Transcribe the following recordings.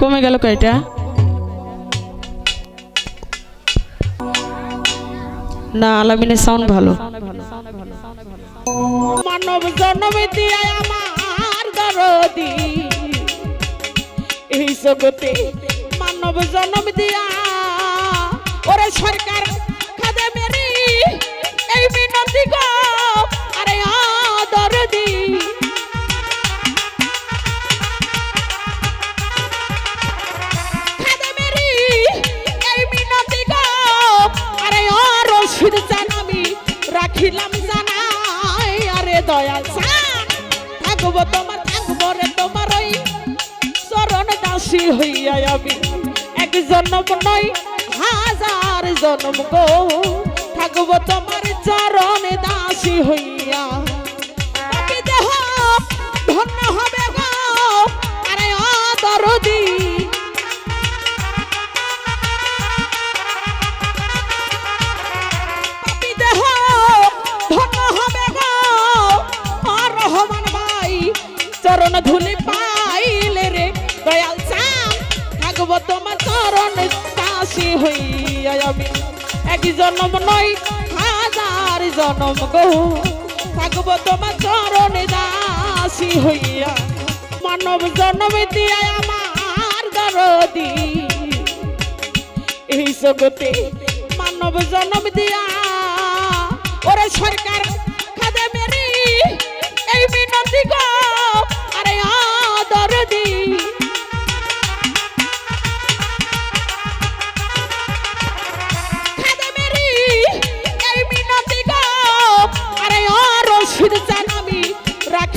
কমে গেল কয়টা? না, আলামিনের সাউন্ড ভালো। মানব জন্ম আমার দরদি। এই জগতে মানব জন্ম দিয়া ওরে সরকার থাকব তোমার থাকব তোমার ওই চরণ দাসী হইয়া আমি। এক জন্ম নয়, হাজার জন্ম গো। থাকব তোমার চরণ দাসী হইয়া চরণ ধুলি পাইলে রে, দয়াল চাম থাকব তোমার চরণ দাসী হইয়া এক জন্ম নয়, হাজার জন্ম গো। থাকব তোমার চরণ দাসী হইয়া, মানব জন্ম দিয়া আমার দরদি। এই জগতে মানব জন্ম দিয়া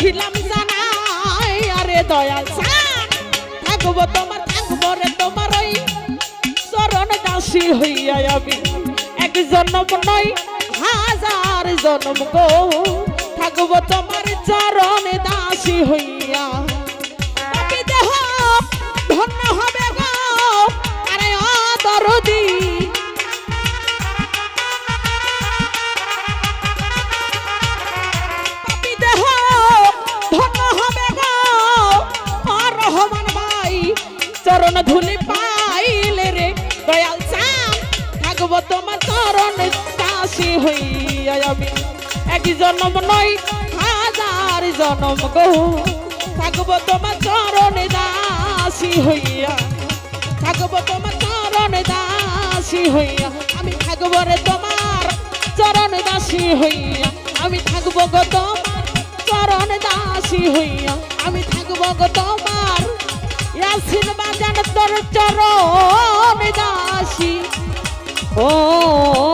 রাখিলাম জানাই, আরে দয়াল থাকব তোমার, থাকব রে তোমার ওই চরণ দাসী হইয়া আমি। এক জন্ম নয় হাজার জন্ম গো, থাকব তোমার চরণ দাসী চরণ ধুলি পাইলে রে, দয়াল চাম থাকব তোমার চরণ দাসী হইয়া আমি। এক জন্ম নয়, হাজার জন্ম গো থাকব তোমার চরণ দাসী হইয়া। থাকব তোমার চরণ দাসী হইয়া, আমি থাকব রে তোমার চরণ দাসী হইয়া। আমি থাকব গো তোমার চরণ দাসী হইয়া, আমি থাকব গো ইয়াসিন বাজান তোর চরণ দাসী। ও